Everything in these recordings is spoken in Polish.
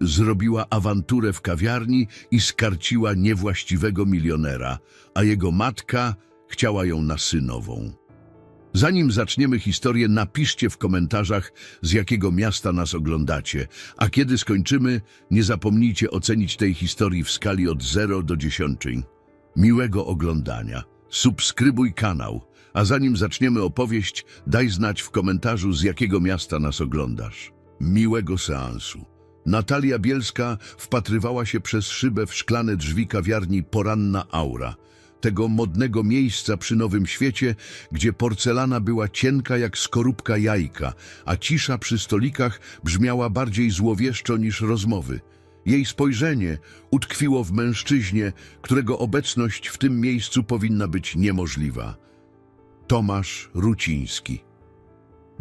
Zrobiła awanturę w kawiarni i skarciła niewłaściwego milionera, a jego matka chciała ją na synową. Zanim zaczniemy historię, napiszcie w komentarzach, z jakiego miasta nas oglądacie, a kiedy skończymy, nie zapomnijcie ocenić tej historii w skali od 0 do 10. Miłego oglądania. Subskrybuj kanał, a zanim zaczniemy opowieść, daj znać w komentarzu, z jakiego miasta nas oglądasz. Miłego seansu. Natalia Bielska wpatrywała się przez szybę w szklane drzwi kawiarni Poranna Aura, tego modnego miejsca przy Nowym Świecie, gdzie porcelana była cienka jak skorupka jajka, a cisza przy stolikach brzmiała bardziej złowieszczo niż rozmowy. Jej spojrzenie utkwiło w mężczyźnie, którego obecność w tym miejscu powinna być niemożliwa. Tomasz Ruciński.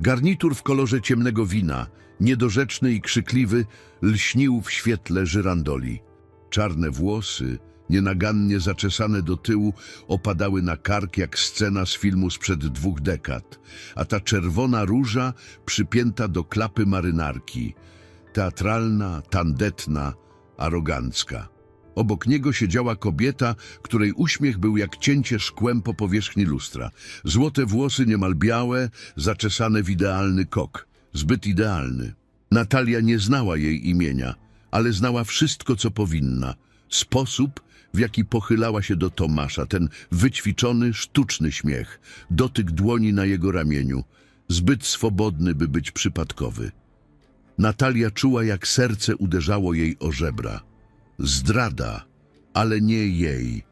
Garnitur w kolorze ciemnego wina, niedorzeczny i krzykliwy, lśnił w świetle żyrandoli. Czarne włosy, nienagannie zaczesane do tyłu, opadały na kark jak scena z filmu sprzed dwóch dekad, a ta czerwona róża przypięta do klapy marynarki, teatralna, tandetna, arogancka. Obok niego siedziała kobieta, której uśmiech był jak cięcie szkłem po powierzchni lustra. Złote włosy niemal białe, zaczesane w idealny kok. Zbyt idealny. Natalia nie znała jej imienia, ale znała wszystko, co powinna. Sposób, w jaki pochylała się do Tomasza, ten wyćwiczony, sztuczny śmiech, dotyk dłoni na jego ramieniu, zbyt swobodny, by być przypadkowy. Natalia czuła, jak serce uderzało jej o żebra. Zdrada, ale nie jej.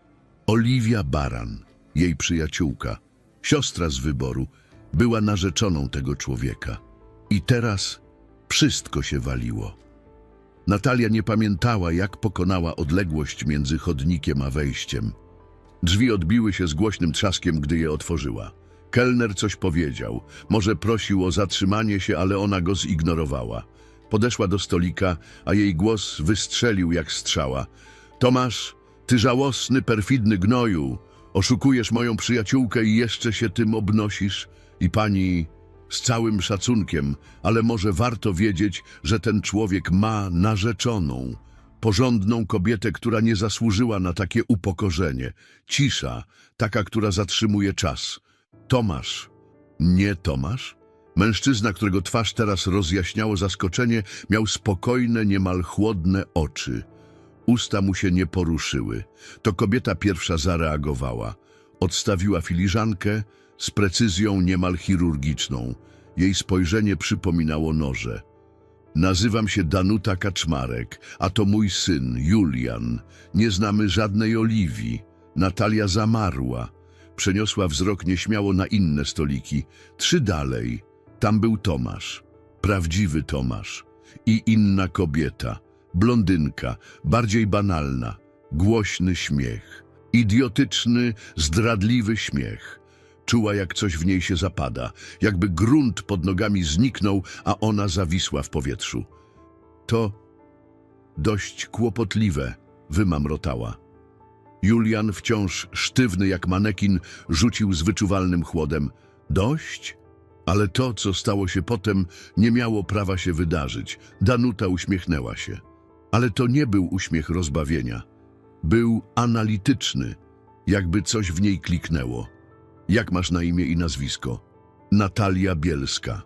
Oliwia Baran, jej przyjaciółka, siostra z wyboru, była narzeczoną tego człowieka. I teraz wszystko się waliło. Natalia nie pamiętała, jak pokonała odległość między chodnikiem a wejściem. Drzwi odbiły się z głośnym trzaskiem, gdy je otworzyła. Kelner coś powiedział. Może prosił o zatrzymanie się, ale ona go zignorowała. Podeszła do stolika, a jej głos wystrzelił jak strzała. Tomasz, ty żałosny, perfidny gnoju, oszukujesz moją przyjaciółkę i jeszcze się tym obnosisz. I pani, z całym szacunkiem, ale może warto wiedzieć, że ten człowiek ma narzeczoną, porządną kobietę, która nie zasłużyła na takie upokorzenie. Cisza, taka, która zatrzymuje czas. Tomasz. Nie Tomasz? Mężczyzna, którego twarz teraz rozjaśniało zaskoczenie, miał spokojne, niemal chłodne oczy. Usta mu się nie poruszyły. To kobieta pierwsza zareagowała. Odstawiła filiżankę z precyzją niemal chirurgiczną. Jej spojrzenie przypominało noże. Nazywam się Danuta Kaczmarek, a to mój syn, Julian. Nie znamy żadnej Oliwii. Natalia zamarła. Przeniosła wzrok nieśmiało na inne stoliki. Trzy dalej. Tam był Tomasz. Prawdziwy Tomasz. I inna kobieta. Blondynka, bardziej banalna. Głośny śmiech. Idiotyczny, zdradliwy śmiech. Czuła, jak coś w niej się zapada, jakby grunt pod nogami zniknął, a ona zawisła w powietrzu. To dość kłopotliwe, wymamrotała. Julian, wciąż sztywny jak manekin, rzucił z wyczuwalnym chłodem. Dość? Ale to, co stało się potem, nie miało prawa się wydarzyć. Danuta uśmiechnęła się. Ale to nie był uśmiech rozbawienia. Był analityczny, jakby coś w niej kliknęło. Jak masz na imię i nazwisko? Natalia Bielska.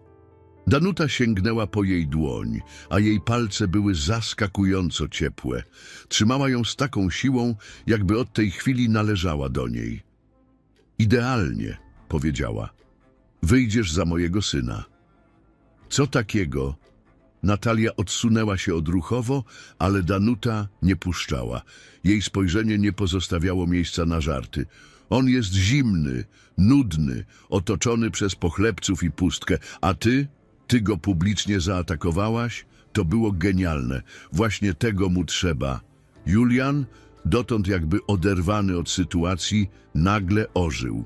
Danuta sięgnęła po jej dłoń, a jej palce były zaskakująco ciepłe. Trzymała ją z taką siłą, jakby od tej chwili należała do niej. Idealnie, powiedziała. Wyjdziesz za mojego syna. Co takiego? Natalia odsunęła się odruchowo, ale Danuta nie puszczała. Jej spojrzenie nie pozostawiało miejsca na żarty. On jest zimny, nudny, otoczony przez pochlebców i pustkę, a ty, ty go publicznie zaatakowałaś? To było genialne. Właśnie tego mu trzeba. Julian, dotąd jakby oderwany od sytuacji, nagle ożył.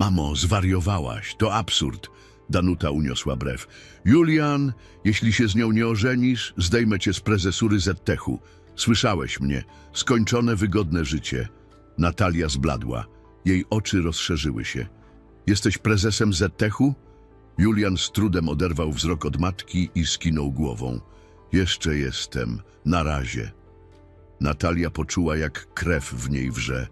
Mamo, zwariowałaś, to absurd. Danuta uniosła brew. Julian, jeśli się z nią nie ożenisz, zdejmę cię z prezesury ZTH-u. Słyszałeś mnie. Skończone, wygodne życie. Natalia zbladła. Jej oczy rozszerzyły się. Jesteś prezesem ZTH-u? Julian z trudem oderwał wzrok od matki i skinął głową. Jeszcze jestem, na razie. Natalia poczuła, jak krew w niej wrze.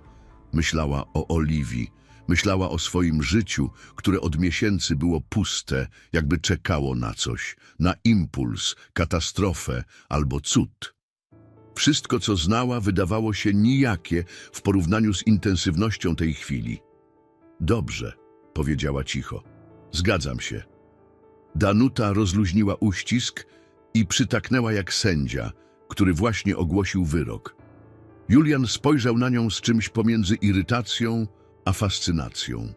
Myślała o Oliwii, myślała o swoim życiu, które od miesięcy było puste, jakby czekało na coś, na impuls, katastrofę albo cud. Wszystko, co znała, wydawało się nijakie w porównaniu z intensywnością tej chwili. Dobrze, powiedziała cicho. Zgadzam się. Danuta rozluźniła uścisk i przytaknęła jak sędzia, który właśnie ogłosił wyrok. Julian spojrzał na nią z czymś pomiędzy irytacją a fascynacją.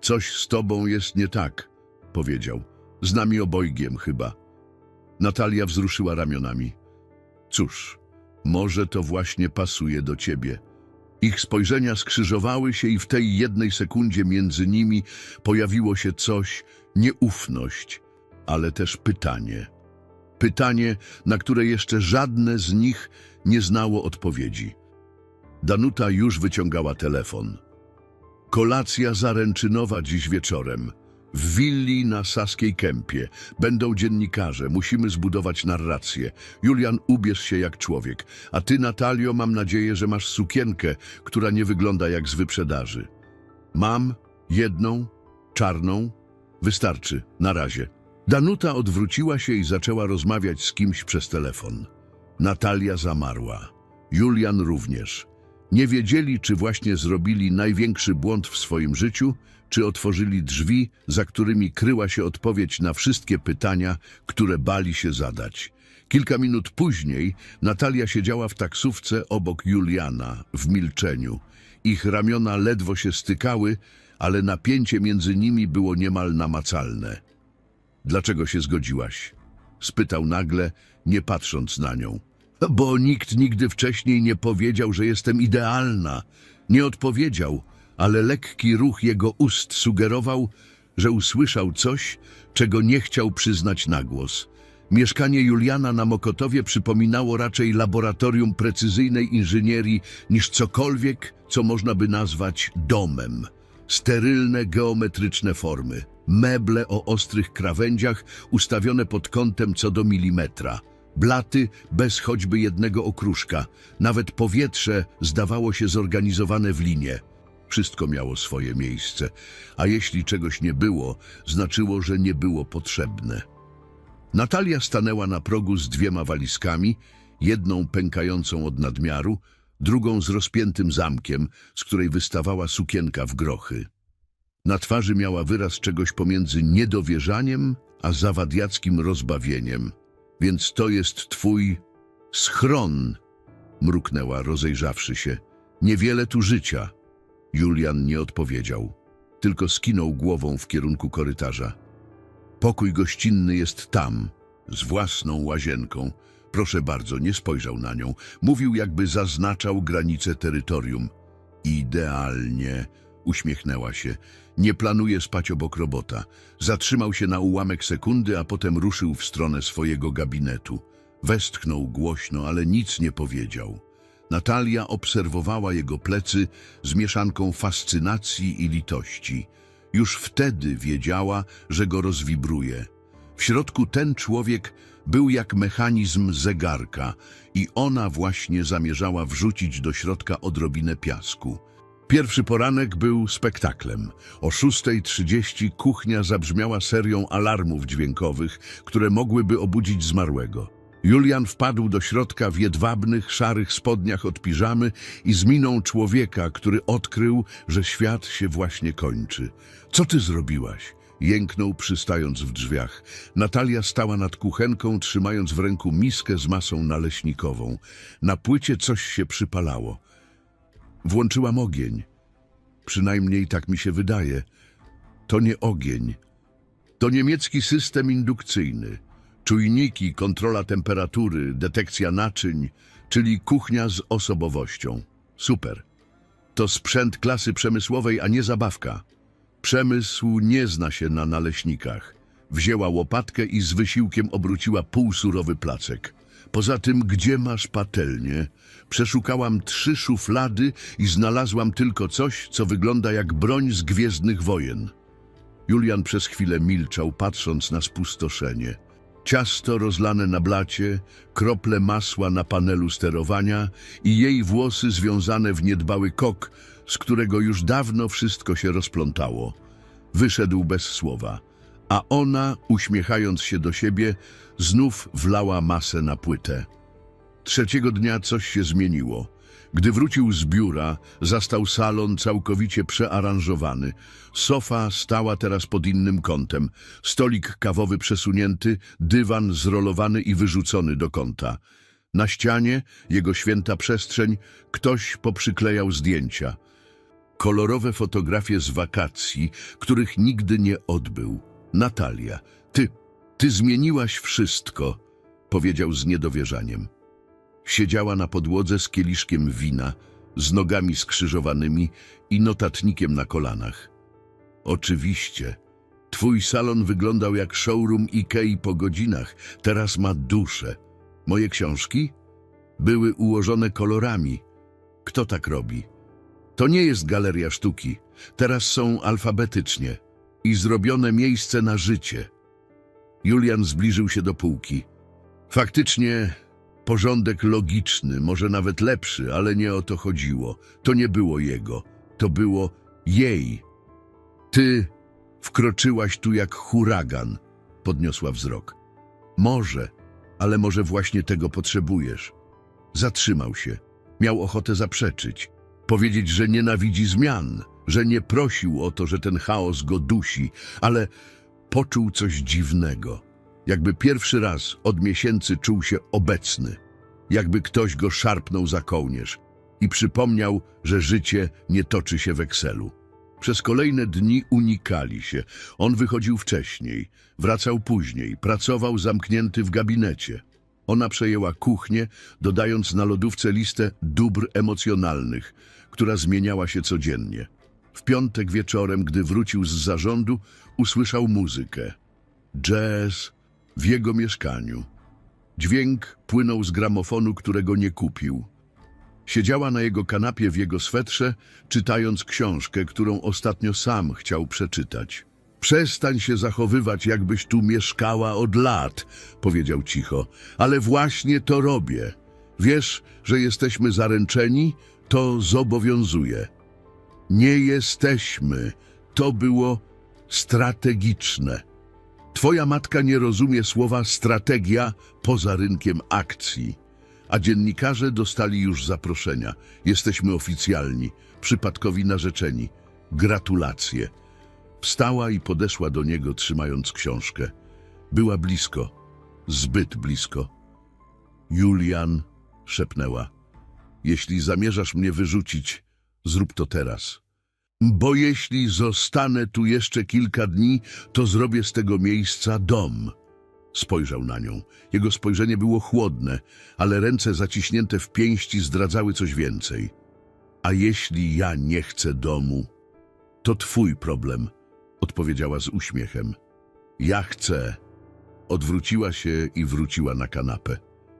Coś z tobą jest nie tak, powiedział. Z nami obojgiem chyba. Natalia wzruszyła ramionami. Cóż, może to właśnie pasuje do ciebie. Ich spojrzenia skrzyżowały się i w tej jednej sekundzie między nimi pojawiło się coś, nieufność, ale też pytanie. Pytanie, na które jeszcze żadne z nich nie znało odpowiedzi. Danuta już wyciągała telefon. Kolacja zaręczynowa dziś wieczorem. W willi na Saskiej Kępie. Będą dziennikarze, musimy zbudować narrację. Julian, ubierz się jak człowiek. A ty, Natalio, mam nadzieję, że masz sukienkę, która nie wygląda jak z wyprzedaży. Mam jedną, czarną. Wystarczy, na razie. Danuta odwróciła się i zaczęła rozmawiać z kimś przez telefon. Natalia zamarła. Julian również. Nie wiedzieli, czy właśnie zrobili największy błąd w swoim życiu, czy otworzyli drzwi, za którymi kryła się odpowiedź na wszystkie pytania, które bali się zadać. Kilka minut później Natalia siedziała w taksówce obok Juliana, w milczeniu. Ich ramiona ledwo się stykały, ale napięcie między nimi było niemal namacalne. Dlaczego się zgodziłaś? Spytał nagle, nie patrząc na nią. Bo nikt nigdy wcześniej nie powiedział, że jestem idealna. Nie odpowiedział, ale lekki ruch jego ust sugerował, że usłyszał coś, czego nie chciał przyznać na głos. Mieszkanie Juliana na Mokotowie przypominało raczej laboratorium precyzyjnej inżynierii niż cokolwiek, co można by nazwać domem. Sterylne, geometryczne formy, meble o ostrych krawędziach ustawione pod kątem co do milimetra, blaty bez choćby jednego okruszka, nawet powietrze zdawało się zorganizowane w linie. Wszystko miało swoje miejsce, a jeśli czegoś nie było, znaczyło, że nie było potrzebne. Natalia stanęła na progu z dwiema walizkami, jedną pękającą od nadmiaru, drugą z rozpiętym zamkiem, z której wystawała sukienka w grochy. Na twarzy miała wyraz czegoś pomiędzy niedowierzaniem a zawadiackim rozbawieniem. Więc to jest twój schron, mruknęła, rozejrzawszy się. Niewiele tu życia. Julian nie odpowiedział, tylko skinął głową w kierunku korytarza. Pokój gościnny jest tam, z własną łazienką. Proszę bardzo, nie spojrzał na nią. Mówił, jakby zaznaczał granice terytorium. Idealnie, uśmiechnęła się. Nie planuje spać obok robota. Zatrzymał się na ułamek sekundy, a potem ruszył w stronę swojego gabinetu. Westchnął głośno, ale nic nie powiedział. Natalia obserwowała jego plecy z mieszanką fascynacji i litości. Już wtedy wiedziała, że go rozwibruje. W środku ten człowiek był jak mechanizm zegarka i ona właśnie zamierzała wrzucić do środka odrobinę piasku. Pierwszy poranek był spektaklem. O 6.30 kuchnia zabrzmiała serią alarmów dźwiękowych, które mogłyby obudzić zmarłego. Julian wpadł do środka w jedwabnych, szarych spodniach od piżamy i z miną człowieka, który odkrył, że świat się właśnie kończy. Co ty zrobiłaś? Jęknął, przystając w drzwiach. Natalia stała nad kuchenką, trzymając w ręku miskę z masą naleśnikową. Na płycie coś się przypalało. Włączyłam ogień. Przynajmniej tak mi się wydaje. To nie ogień. To niemiecki system indukcyjny. Czujniki, kontrola temperatury, detekcja naczyń, czyli kuchnia z osobowością. Super. To sprzęt klasy przemysłowej, a nie zabawka. Przemysł nie zna się na naleśnikach. Wzięła łopatkę i z wysiłkiem obróciła półsurowy placek. Poza tym, gdzie masz patelnię? Przeszukałam trzy szuflady i znalazłam tylko coś, co wygląda jak broń z Gwiezdnych Wojen. Julian przez chwilę milczał, patrząc na spustoszenie. Ciasto rozlane na blacie, krople masła na panelu sterowania i jej włosy związane w niedbały kok, z którego już dawno wszystko się rozplątało. Wyszedł bez słowa, a ona, uśmiechając się do siebie, znów wlała masę na płytę. Trzeciego dnia coś się zmieniło. Gdy wrócił z biura, zastał salon całkowicie przearanżowany. Sofa stała teraz pod innym kątem, stolik kawowy przesunięty, dywan zrolowany i wyrzucony do kąta. Na ścianie, jego święta przestrzeń, ktoś poprzyklejał zdjęcia. Kolorowe fotografie z wakacji, których nigdy nie odbył. Natalia, ty, ty zmieniłaś wszystko, powiedział z niedowierzaniem. Siedziała na podłodze z kieliszkiem wina, z nogami skrzyżowanymi i notatnikiem na kolanach. Oczywiście. Twój salon wyglądał jak showroom Ikei po godzinach. Teraz ma duszę. Moje książki? Były ułożone kolorami. Kto tak robi? To nie jest galeria sztuki. Teraz są alfabetycznie i zrobione miejsce na życie. Julian zbliżył się do półki. Faktycznie porządek logiczny, może nawet lepszy, ale nie o to chodziło. To nie było jego, to było jej. Ty wkroczyłaś tu jak huragan, podniosła wzrok. Może, ale może właśnie tego potrzebujesz. Zatrzymał się. Miał ochotę zaprzeczyć. Powiedzieć, że nienawidzi zmian, że nie prosił o to, że ten chaos go dusi, ale poczuł coś dziwnego. Jakby pierwszy raz od miesięcy czuł się obecny. Jakby ktoś go szarpnął za kołnierz i przypomniał, że życie nie toczy się w Excelu. Przez kolejne dni unikali się. On wychodził wcześniej, wracał później, pracował zamknięty w gabinecie. Ona przejęła kuchnię, dodając na lodówce listę dóbr emocjonalnych, która zmieniała się codziennie. W piątek wieczorem, gdy wrócił z zarządu, usłyszał muzykę. Jazz w jego mieszkaniu. Dźwięk płynął z gramofonu, którego nie kupił. Siedziała na jego kanapie w jego swetrze, czytając książkę, którą ostatnio sam chciał przeczytać. Przestań się zachowywać, jakbyś tu mieszkała od lat, powiedział cicho, ale właśnie to robię. Wiesz, że jesteśmy zaręczeni? To zobowiązuje. Nie jesteśmy. To było strategiczne. Twoja matka nie rozumie słowa strategia poza rynkiem akcji. A dziennikarze dostali już zaproszenia. Jesteśmy oficjalni, przypadkowi narzeczeni. Gratulacje. Wstała i podeszła do niego, trzymając książkę. Była blisko, zbyt blisko. Julian, szepnęła. Jeśli zamierzasz mnie wyrzucić, zrób to teraz. Bo jeśli zostanę tu jeszcze kilka dni, to zrobię z tego miejsca dom. Spojrzał na nią. Jego spojrzenie było chłodne, ale ręce zaciśnięte w pięści zdradzały coś więcej. A jeśli ja nie chcę domu, to twój problem, odpowiedziała z uśmiechem. Ja chcę. Odwróciła się i wróciła na kanapę.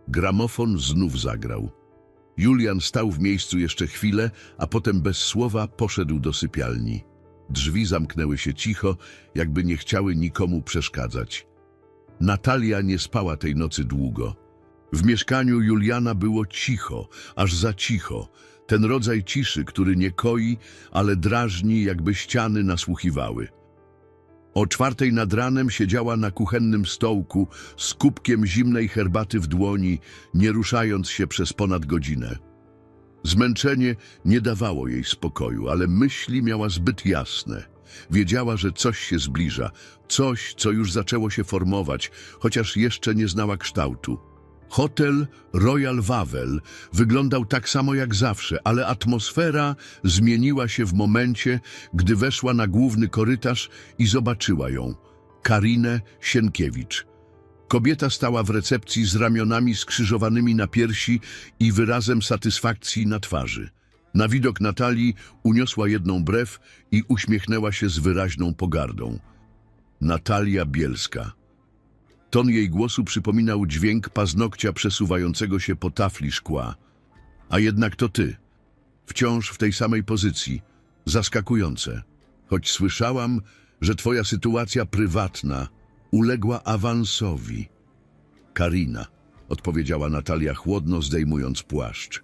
Gramofon znów zagrał. Julian stał w miejscu jeszcze chwilę, a potem bez słowa poszedł do sypialni. Drzwi zamknęły się cicho, jakby nie chciały nikomu przeszkadzać. Natalia nie spała tej nocy długo. W mieszkaniu Juliana było cicho, aż za cicho. Ten rodzaj ciszy, który nie koi, ale drażni, jakby ściany nasłuchiwały. O czwartej nad ranem siedziała na kuchennym stołku z kubkiem zimnej herbaty w dłoni, nie ruszając się przez ponad godzinę. Zmęczenie nie dawało jej spokoju, ale myśli miała zbyt jasne. Wiedziała, że coś się zbliża, coś, co już zaczęło się formować, chociaż jeszcze nie znała kształtu. Hotel Royal Wawel wyglądał tak samo jak zawsze, ale atmosfera zmieniła się w momencie, gdy weszła na główny korytarz i zobaczyła ją. Karinę Sienkiewicz. Kobieta stała w recepcji z ramionami skrzyżowanymi na piersi i wyrazem satysfakcji na twarzy. Na widok Natalii uniosła jedną brew i uśmiechnęła się z wyraźną pogardą. Natalia Bielska. Ton jej głosu przypominał dźwięk paznokcia przesuwającego się po tafli szkła. A jednak to ty. Wciąż w tej samej pozycji. Zaskakujące. Choć słyszałam, że twoja sytuacja prywatna uległa awansowi. Karina, odpowiedziała Natalia chłodno, zdejmując płaszcz.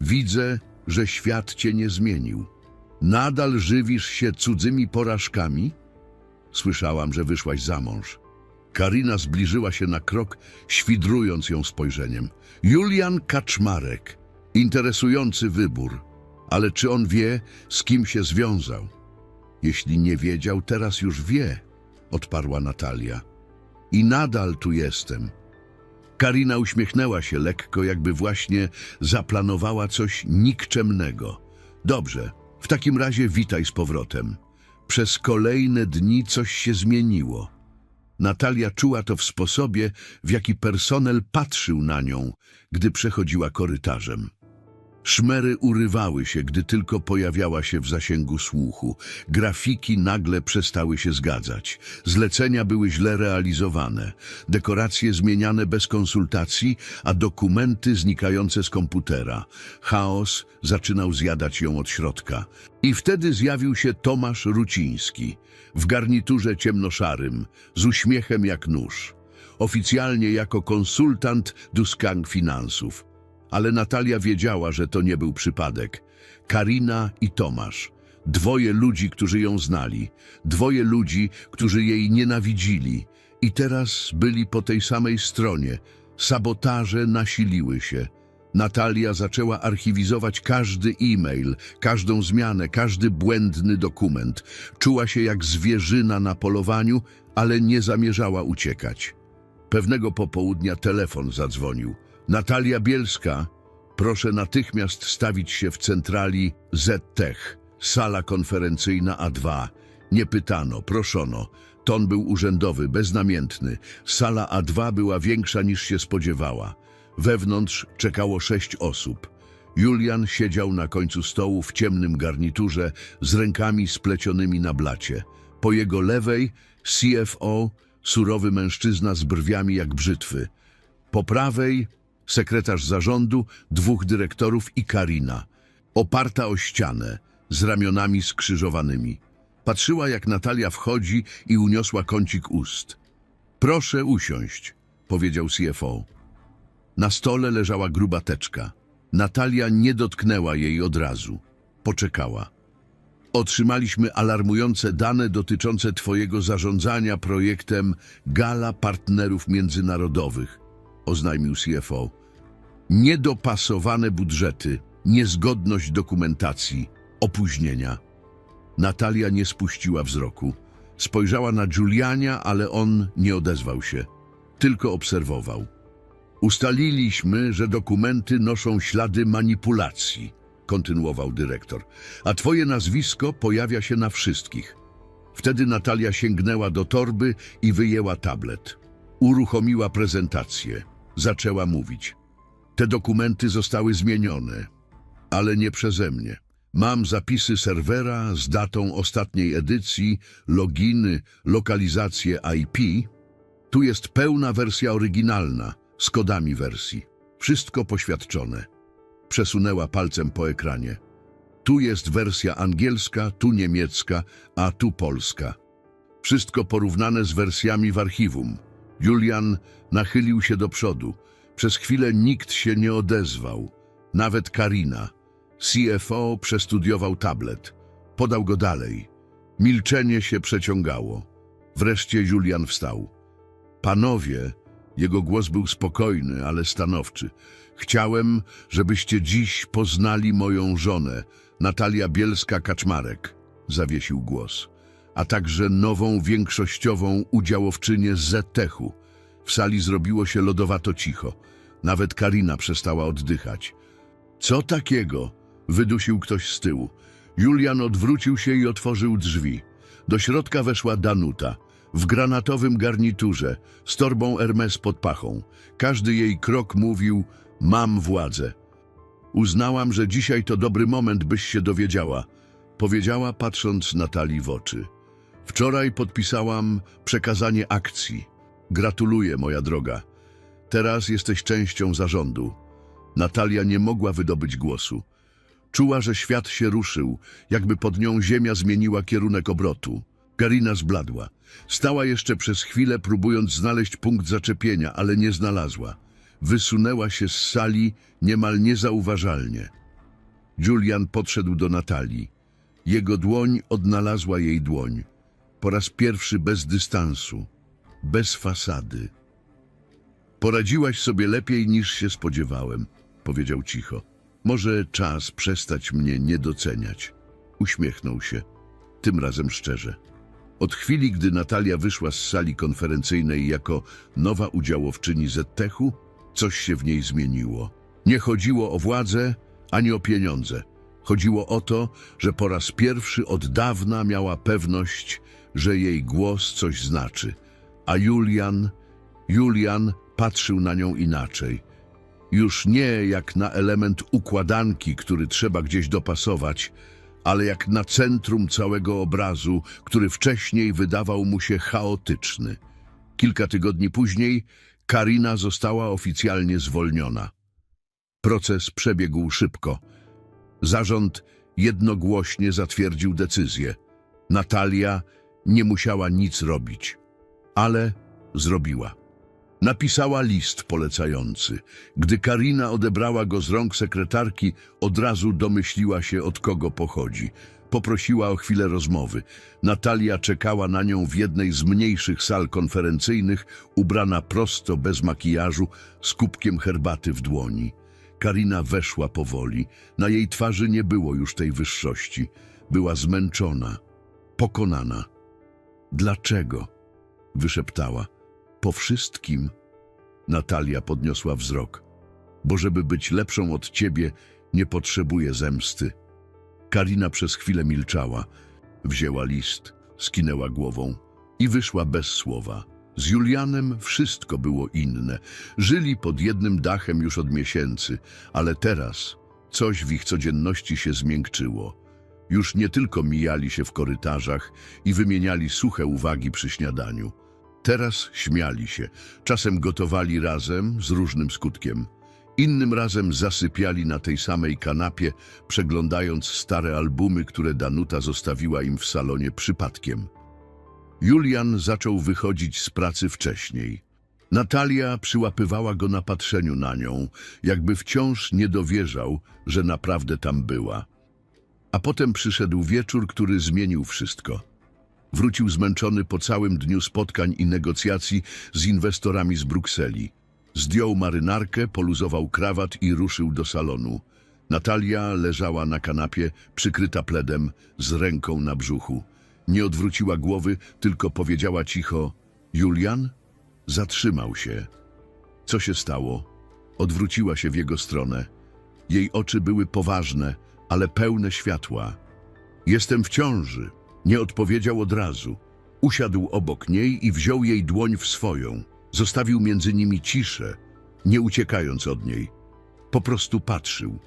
Widzę, że świat cię nie zmienił. Nadal żywisz się cudzymi porażkami? Słyszałam, że wyszłaś za mąż. Karina zbliżyła się na krok, świdrując ją spojrzeniem. Julian Kaczmarek. Interesujący wybór. Ale czy on wie, z kim się związał? Jeśli nie wiedział, teraz już wie, odparła Natalia. I nadal tu jestem. Karina uśmiechnęła się lekko, jakby właśnie zaplanowała coś nikczemnego. Dobrze, w takim razie witaj z powrotem. Przez kolejne dni coś się zmieniło. Natalia czuła to w sposobie, w jaki personel patrzył na nią, gdy przechodziła korytarzem. Szmery urywały się, gdy tylko pojawiała się w zasięgu słuchu. Grafiki nagle przestały się zgadzać. Zlecenia były źle realizowane, dekoracje zmieniane bez konsultacji, a dokumenty znikające z komputera. Chaos zaczynał zjadać ją od środka. I wtedy zjawił się Tomasz Ruciński, w garniturze ciemnoszarym, z uśmiechem jak nóż. Oficjalnie jako konsultant Duskang Finansów ale Natalia wiedziała, że to nie był przypadek. Karina i Tomasz. Dwoje ludzi, którzy ją znali. Dwoje ludzi, którzy jej nienawidzili. I teraz byli po tej samej stronie. Sabotaże nasiliły się. Natalia zaczęła archiwizować każdy e-mail, każdą zmianę, każdy błędny dokument. Czuła się jak zwierzyna na polowaniu, ale nie zamierzała uciekać. Pewnego popołudnia telefon zadzwonił. Natalia Bielska, proszę natychmiast stawić się w centrali ZTech, sala konferencyjna A2. Nie pytano, proszono. Ton był urzędowy, beznamiętny. Sala A2 była większa niż się spodziewała. Wewnątrz czekało sześć osób. Julian siedział na końcu stołu w ciemnym garniturze z rękami splecionymi na blacie. Po jego lewej CFO, surowy mężczyzna z brwiami jak brzytwy. Po prawej sekretarz zarządu, dwóch dyrektorów i Karina, oparta o ścianę, z ramionami skrzyżowanymi. Patrzyła, jak Natalia wchodzi i uniosła kącik ust. Proszę usiąść, powiedział CFO. Na stole leżała gruba teczka. Natalia nie dotknęła jej od razu. Poczekała. Otrzymaliśmy alarmujące dane dotyczące Twojego zarządzania projektem Gala Partnerów Międzynarodowych, oznajmił CFO. Niedopasowane budżety, niezgodność dokumentacji, opóźnienia. Natalia nie spuściła wzroku. Spojrzała na Juliania, ale on nie odezwał się. Tylko obserwował. Ustaliliśmy, że dokumenty noszą ślady manipulacji, kontynuował dyrektor, a twoje nazwisko pojawia się na wszystkich. Wtedy Natalia sięgnęła do torby i wyjęła tablet. Uruchomiła prezentację. Zaczęła mówić. Te dokumenty zostały zmienione, ale nie przeze mnie. Mam zapisy serwera z datą ostatniej edycji, loginy, lokalizację IP. Tu jest pełna wersja oryginalna, z kodami wersji. Wszystko poświadczone. Przesunęła palcem po ekranie. Tu jest wersja angielska, tu niemiecka, a tu polska. Wszystko porównane z wersjami w archiwum. Julian nachylił się do przodu. Przez chwilę nikt się nie odezwał. Nawet Karina. CFO przestudiował tablet. Podał go dalej. Milczenie się przeciągało. Wreszcie Julian wstał. Panowie, jego głos był spokojny, ale stanowczy. Chciałem, żebyście dziś poznali moją żonę, Natalia Bielska-Kaczmarek, zawiesił głos, a także nową większościową udziałowczynię z ZTech-u. W sali zrobiło się lodowato cicho. Nawet Karina przestała oddychać. Co takiego? Wydusił ktoś z tyłu. Julian odwrócił się i otworzył drzwi. Do środka weszła Danuta, w granatowym garniturze, z torbą Hermes pod pachą. Każdy jej krok mówił, mam władzę. Uznałam, że dzisiaj to dobry moment, byś się dowiedziała, powiedziała patrząc Natalii w oczy. Wczoraj podpisałam przekazanie akcji. Gratuluję, moja droga. Teraz jesteś częścią zarządu. Natalia nie mogła wydobyć głosu. Czuła, że świat się ruszył, jakby pod nią ziemia zmieniła kierunek obrotu. Karina zbladła. Stała jeszcze przez chwilę, próbując znaleźć punkt zaczepienia, ale nie znalazła. Wysunęła się z sali niemal niezauważalnie. Julian podszedł do Natalii. Jego dłoń odnalazła jej dłoń. Po raz pierwszy bez dystansu, bez fasady. Poradziłaś sobie lepiej niż się spodziewałem, powiedział cicho. Może czas przestać mnie nie doceniać. Uśmiechnął się, tym razem szczerze. Od chwili, gdy Natalia wyszła z sali konferencyjnej jako nowa udziałowczyni ZTH-u, coś się w niej zmieniło. Nie chodziło o władzę ani o pieniądze. Chodziło o to, że po raz pierwszy od dawna miała pewność, że jej głos coś znaczy. A Julian, Julian patrzył na nią inaczej. Już nie jak na element układanki, który trzeba gdzieś dopasować, ale jak na centrum całego obrazu, który wcześniej wydawał mu się chaotyczny. Kilka tygodni później Karina została oficjalnie zwolniona. Proces przebiegł szybko. Zarząd jednogłośnie zatwierdził decyzję. Natalia nie musiała nic robić, ale zrobiła. Napisała list polecający. Gdy Karina odebrała go z rąk sekretarki, od razu domyśliła się, od kogo pochodzi. Poprosiła o chwilę rozmowy. Natalia czekała na nią w jednej z mniejszych sal konferencyjnych, ubrana prosto, bez makijażu, z kubkiem herbaty w dłoni. Karina weszła powoli. Na jej twarzy nie było już tej wyższości. Była zmęczona, pokonana. Dlaczego? wyszeptała. Po wszystkim. Natalia podniosła wzrok. Bo żeby być lepszą od ciebie, nie potrzebuję zemsty. Karina przez chwilę milczała. Wzięła list, skinęła głową i wyszła bez słowa. Z Julianem wszystko było inne. Żyli pod jednym dachem już od miesięcy, ale teraz coś w ich codzienności się zmiękczyło. Już nie tylko mijali się w korytarzach i wymieniali suche uwagi przy śniadaniu. Teraz śmiali się, czasem gotowali razem z różnym skutkiem. Innym razem zasypiali na tej samej kanapie, przeglądając stare albumy, które Danuta zostawiła im w salonie przypadkiem. Julian zaczął wychodzić z pracy wcześniej. Natalia przyłapywała go na patrzeniu na nią, jakby wciąż nie dowierzał, że naprawdę tam była. A potem przyszedł wieczór, który zmienił wszystko. Wrócił zmęczony po całym dniu spotkań i negocjacji z inwestorami z Brukseli. Zdjął marynarkę, poluzował krawat i ruszył do salonu. Natalia leżała na kanapie, przykryta pledem, z ręką na brzuchu. Nie odwróciła głowy, tylko powiedziała cicho: Julian? Zatrzymał się. Co się stało? Odwróciła się w jego stronę. Jej oczy były poważne, ale pełne światła. Jestem w ciąży. Nie odpowiedział od razu. Usiadł obok niej i wziął jej dłoń w swoją. Zostawił między nimi ciszę, nie uciekając od niej. Po prostu patrzył.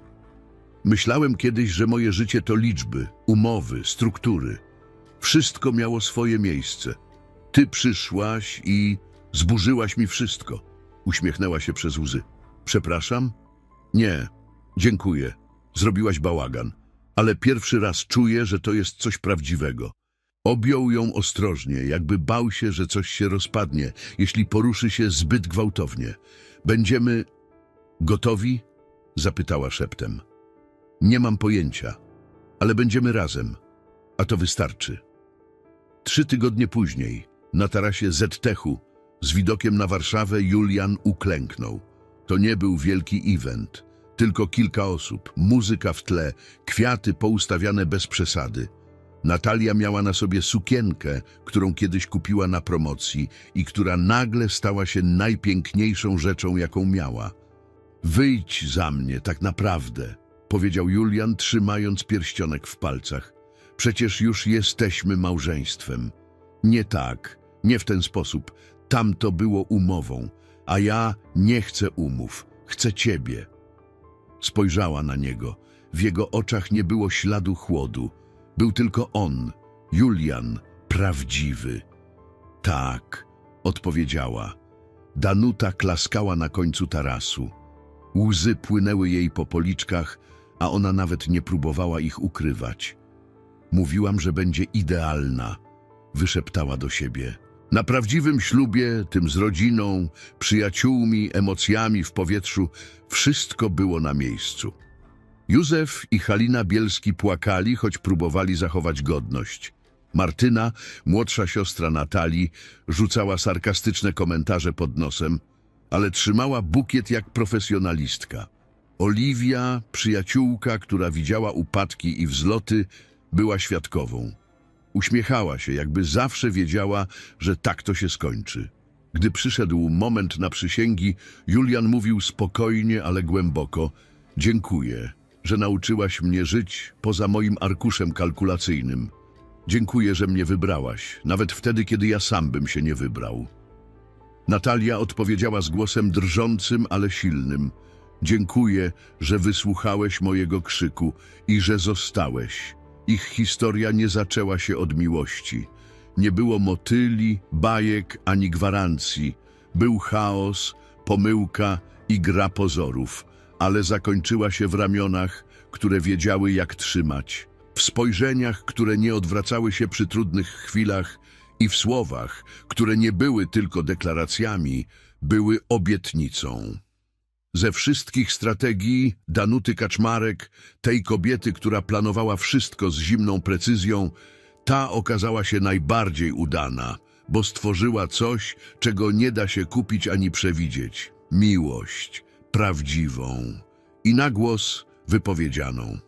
Myślałem kiedyś, że moje życie to liczby, umowy, struktury. Wszystko miało swoje miejsce. Ty przyszłaś i zburzyłaś mi wszystko. Uśmiechnęła się przez łzy. Przepraszam? Nie, dziękuję. Zrobiłaś bałagan, ale pierwszy raz czuję, że to jest coś prawdziwego. Objął ją ostrożnie, jakby bał się, że coś się rozpadnie, jeśli poruszy się zbyt gwałtownie. Będziemy gotowi? Zapytała szeptem. Nie mam pojęcia, ale będziemy razem, a to wystarczy. Trzy tygodnie później, na tarasie ZTH-u, z widokiem na Warszawę, Julian uklęknął. To nie był wielki event, tylko kilka osób, muzyka w tle, kwiaty poustawiane bez przesady. Natalia miała na sobie sukienkę, którą kiedyś kupiła na promocji i która nagle stała się najpiękniejszą rzeczą, jaką miała. Wyjdź za mnie, tak naprawdę, powiedział Julian, trzymając pierścionek w palcach. Przecież już jesteśmy małżeństwem. Nie tak, nie w ten sposób. Tamto było umową, a ja nie chcę umów, chcę ciebie. Spojrzała na niego. W jego oczach nie było śladu chłodu. Był tylko on, Julian, prawdziwy. Tak, odpowiedziała. Danuta klaskała na końcu tarasu. Łzy płynęły jej po policzkach, a ona nawet nie próbowała ich ukrywać. Mówiłam, że będzie idealna. wyszeptała do siebie. Na prawdziwym ślubie, tym z rodziną, przyjaciółmi, emocjami w powietrzu, wszystko było na miejscu. Józef i Halina Bielski płakali, choć próbowali zachować godność. Martyna, młodsza siostra Natalii, rzucała sarkastyczne komentarze pod nosem, ale trzymała bukiet jak profesjonalistka. Oliwia, przyjaciółka, która widziała upadki i wzloty, była świadkową. Uśmiechała się, jakby zawsze wiedziała, że tak to się skończy. Gdy przyszedł moment na przysięgi, Julian mówił spokojnie, ale głęboko: Dziękuję, że nauczyłaś mnie żyć poza moim arkuszem kalkulacyjnym. Dziękuję, że mnie wybrałaś, nawet wtedy, kiedy ja sam bym się nie wybrał. Natalia odpowiedziała z głosem drżącym, ale silnym. Dziękuję, że wysłuchałeś mojego krzyku i że zostałeś. Ich historia nie zaczęła się od miłości. Nie było motyli, bajek ani gwarancji. Był chaos, pomyłka i gra pozorów, ale zakończyła się w ramionach, które wiedziały jak trzymać, w spojrzeniach, które nie odwracały się przy trudnych chwilach i w słowach, które nie były tylko deklaracjami, były obietnicą. Ze wszystkich strategii Danuty Kaczmarek, tej kobiety, która planowała wszystko z zimną precyzją, ta okazała się najbardziej udana, bo stworzyła coś, czego nie da się kupić ani przewidzieć. Miłość, prawdziwą i na głos wypowiedzianą.